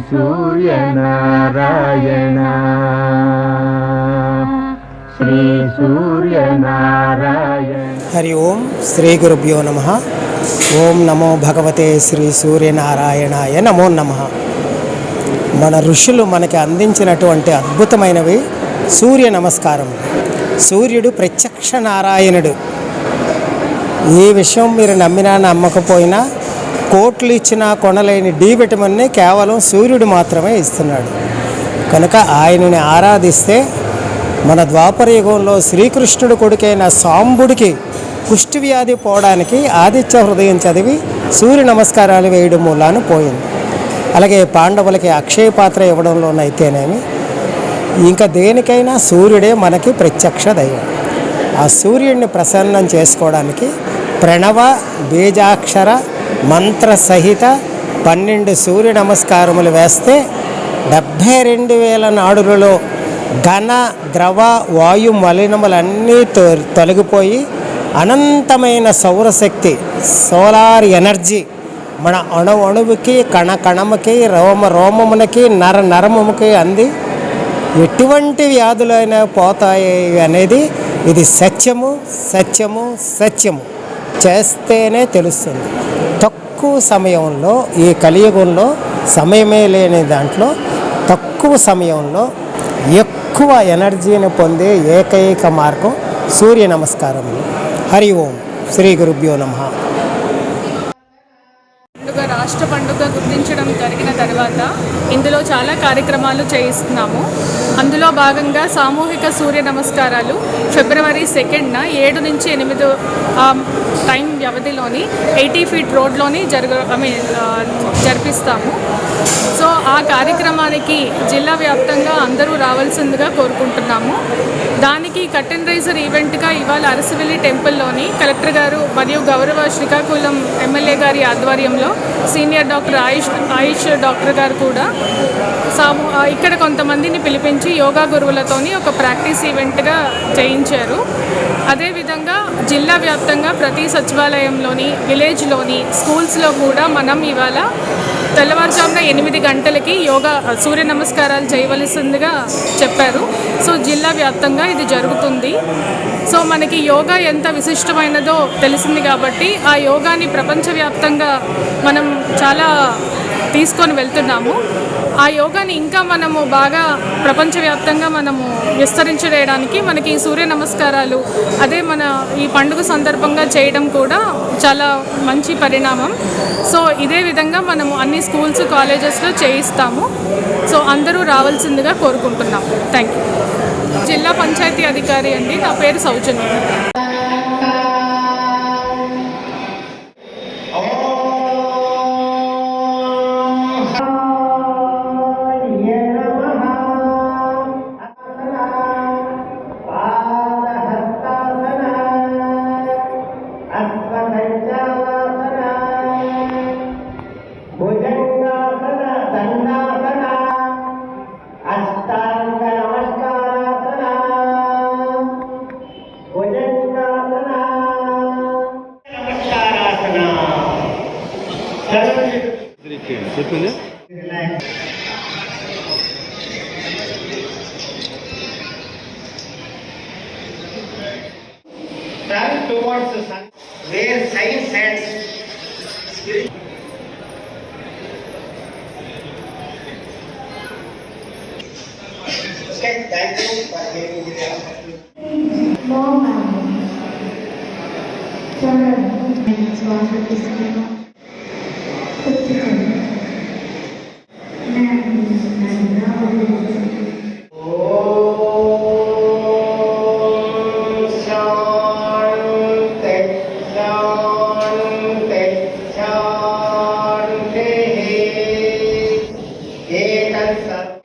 సూర్యనారాయణ. శ్రీ సూర్యనారాయణ. హరి ఓం శ్రీ గురుభ్యో నమ. ఓం నమో భగవతే శ్రీ సూర్యనారాయణాయ నమో నమ. మన ఋషులు మనకి అందించినటువంటి అద్భుతమైనవి సూర్య నమస్కారం. సూర్యుడు ప్రత్యక్ష నారాయణుడు. ఈ విషయం మీరు నమ్మినా నమ్మకపోయినా కోట్లు ఇచ్చినా కొనలేని డి విటమిన్ని కేవలం సూర్యుడు మాత్రమే ఇస్తున్నాడు. కనుక ఆయనని ఆరాధిస్తే మన ద్వాపర యుగంలో శ్రీకృష్ణుడు కొడుకైన సాంబుడికి కుష్టి వ్యాధి పోవడానికి ఆదిత్య హృదయం చదివి సూర్య నమస్కారాలు వేయడం మూలాను పోయింది. అలాగే పాండవులకి అక్షయ పాత్ర ఇవ్వడంలోనైతేనేమి ఇంకా దేనికైనా సూర్యుడే మనకి ప్రత్యక్ష దైవం. ఆ సూర్యుడిని ప్రసన్నం చేసుకోవడానికి ప్రణవ బీజాక్షర మంత్ర సహిత పన్నెండు సూర్య నమస్కారములు వేస్తే డెబ్భై రెండు వేల నాడులలో ఘన ద్రవ వాయు మలినములన్నీ తొ- తొలగిపోయి అనంతమైన సౌరశక్తి సోలార్ ఎనర్జీ మన అణు అణువుకి కణ కణముకి రోమ రోమమునకి నర నరముకి అంది. ఎటువంటి వ్యాధులైనా పోతాయి అనేది ఇది సత్యము సత్యము సత్యము. చేస్తేనే తెలుస్తుంది. తక్కువ సమయంలో ఈ కలియుగంలో సమయమే లేని దాంట్లో తక్కువ సమయంలో ఎక్కువ ఎనర్జీని పొందే ఏకైక మార్గం సూర్య నమస్కారములు. హరి ఓం. శ్రీ గురుభ్యో నమ. రాష్ట్ర పండుగ గుర్తించడం జరిగిన తర్వాత ఇందులో చాలా కార్యక్రమాలు చేయిస్తున్నాము. అందులో భాగంగా సామూహిక సూర్య నమస్కారాలు ఫిబ్రవరి సెకండ్న ఏడు నుంచి ఎనిమిది టైం వ్యవధిలోని ఎయిటీ ఫీట్ రోడ్లోని జరగ ఐ మీన్ జరిపిస్తాము. సో ఆ కార్యక్రమానికి జిల్లా వ్యాప్తంగా అందరూ రావాల్సిందిగా కోరుకుంటున్నాము. దానికి కట్టెన్ రైజర్ ఈవెంట్గా ఇవాళ అరసవెల్లి టెంపుల్లోని కలెక్టర్ గారు మరియు గౌరవ శ్రీకాకుళం ఎమ్మెల్యే గారి ఆధ్వర్యంలో senior doctor Ayush Ayush doctor గారు కూడా సాము ఇక్కడ కొంతమందిని పిలిపించి యోగా గురువులతోని ఒక ప్రాక్టీస్ ఈవెంట్గా చేయించారు. అదేవిధంగా జిల్లా వ్యాప్తంగా ప్రతి సచివాలయంలోని విలేజ్లోని స్కూల్స్లో కూడా మనం ఇవాళ తెల్లవారుజామున ఎనిమిది గంటలకి యోగా సూర్య నమస్కారాలు చేయవలసిందిగా చెప్పారు. సో జిల్లా వ్యాప్తంగా ఇది జరుగుతుంది. సో మనకి యోగా ఎంత విశిష్టమైనదో తెలిసింది కాబట్టి ఆ యోగాని ప్రపంచవ్యాప్తంగా మనం చాలా తీసుకొని వెళ్తున్నాము. ఆ యోగాని ఇంకా మనము బాగా ప్రపంచవ్యాప్తంగా మనము విస్తరించడానికి మనకి ఈ సూర్య నమస్కారాలు అదే మన ఈ పండుగ సందర్భంగా చేయడం కూడా చాలా మంచి పరిణామం. సో ఇదే విధంగా మనము అన్ని స్కూల్స్ కాలేజెస్లో చేయిస్తాము. సో అందరూ రావాల్సిందిగా కోరుకుంటున్నాం. థ్యాంక్ యూ జిల్లా పంచాయతీ అధికారి అండి నా పేరు సౌజన్య. Turn towards the sun where science and thank you for giving me the opportunity. Turn. является